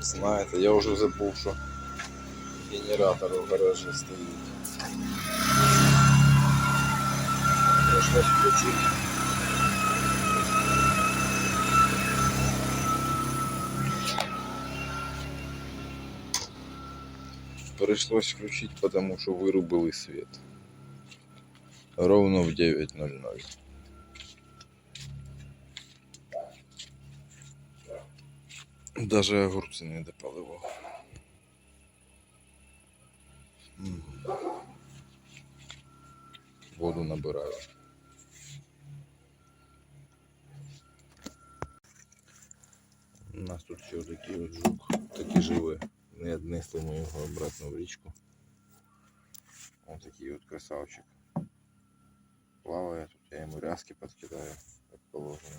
Знаєте, я вже забув, що генератор у гаражі стоїть. Пришлось включити. Пришлось включить, потому что вырубили свет. Ровно в 9.00. Даже огурцы не допаливал. М. Воду набираю. У нас тут ще такий от жук, такий живий. Не віднесли ми його обратно в річку. Ось такий от красавчик. Плаває тут, я йому рязки подкидаю, як положено.